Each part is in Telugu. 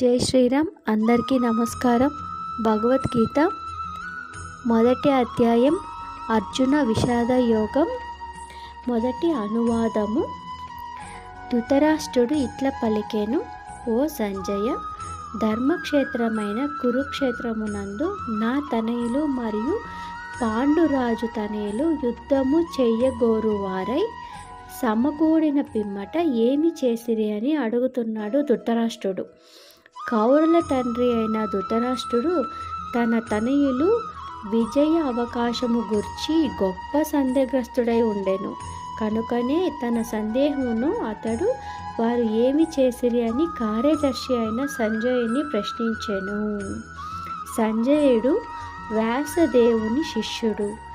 జై శ్రీరామ్. అందరికీ నమస్కారం. భగవద్గీత మొదటి అధ్యాయం అర్జున విషాద యోగం మొదటి అనువాదము. ధృతరాష్ట్రుడు ఇట్ల పలికేను ఓ సంజయ ధర్మక్షేత్రమైన కురుక్షేత్రమునందు నా తనయులు మరియు పాండురాజు తనయులు యుద్ధము చెయ్యగోరువారై సమకూడిన పిమ్మట ఏమి చేసిరి అని అడుగుతున్నాడు ధృతరాష్ట్రుడు. కౌరుల తండ్రి అయిన ధృతరాష్ట్రుడు తన తనయులు విజయ అవకాశము గుర్చి గొప్ప సందేహగ్రస్తుడై ఉండెను. కనుకనే తన సందేహమును అతడు వారు ఏమి చేసిరి అని కార్యదర్శి అయిన సంజయుని ప్రశ్నించెను. సంజయుడు వ్యాసదేవుని శిష్యుడు.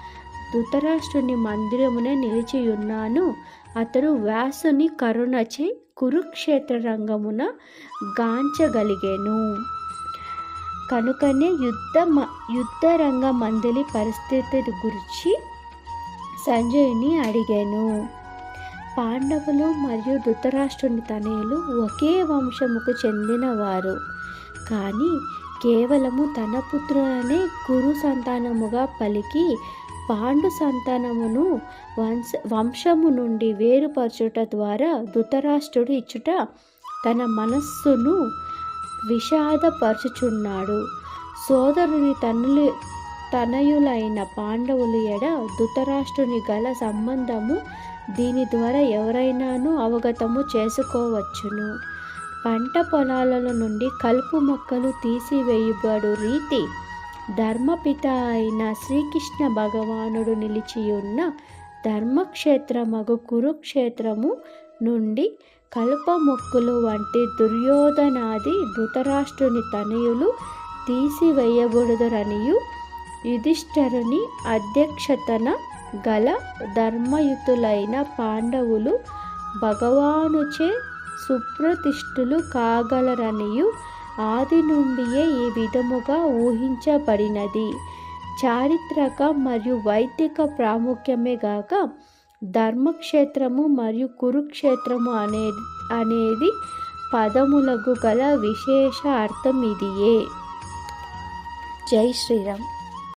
ధృతరాష్ట్రుని మందిరమునే నిలిచియున్నాను. అతడు వ్యాసుని కరుణచే కురుక్షేత్ర రంగమున గాంచగలిగాను. కనుకనే యుద్ధ యుద్ధ రంగ మందిలి పరిస్థితి గురించి సంజయుని అడిగాను. పాండవులు మరియు ధృతరాష్ట్రుని తనయులు ఒకే వంశముకు చెందినవారు. కానీ కేవలము తన పుత్రులనే కురు సంతానముగా పలికి పాండు సంతానమును వంశ వంశము నుండి వేరుపరచుట ద్వారా ధృతరాష్ట్రుడు ఇచ్చుట తన మనస్సును విషాదపరచుచున్నాడు. సోదరుని తనులు తనయులైన పాండవులు ఎడ ధృతరాష్ట్రుని గల సంబంధము దీని ద్వారా ఎవరైనాను అవగతము చేసుకోవచ్చును. పంట పొలాల నుండి కలుపు మొక్కలు తీసివేయబడు రీతి ధర్మపిత అయిన శ్రీకృష్ణ భగవానుడు నిలిచియున్న ధర్మక్షేత్రమగు కురుక్షేత్రము నుండి కల్ప మొక్కులు వంటి దుర్యోధనాది ధృతరాష్ట్రుని తనయులు తీసివేయబడుదరనియు యుధిష్ఠరుని అధ్యక్షతన గల ధర్మయుతులైన పాండవులు భగవానుచే సుప్రతిష్ఠులు కాగలరనియు ఆది నుండియే ఈ విధముగా ఊహించబడినది. చారిత్రక మరియు వైదిక ప్రాముఖ్యమే గాక ధర్మక్షేత్రము మరియు కురుక్షేత్రము అనే అనేది పదములకు గల విశేష అర్థం ఇదియే. జై శ్రీరామ్.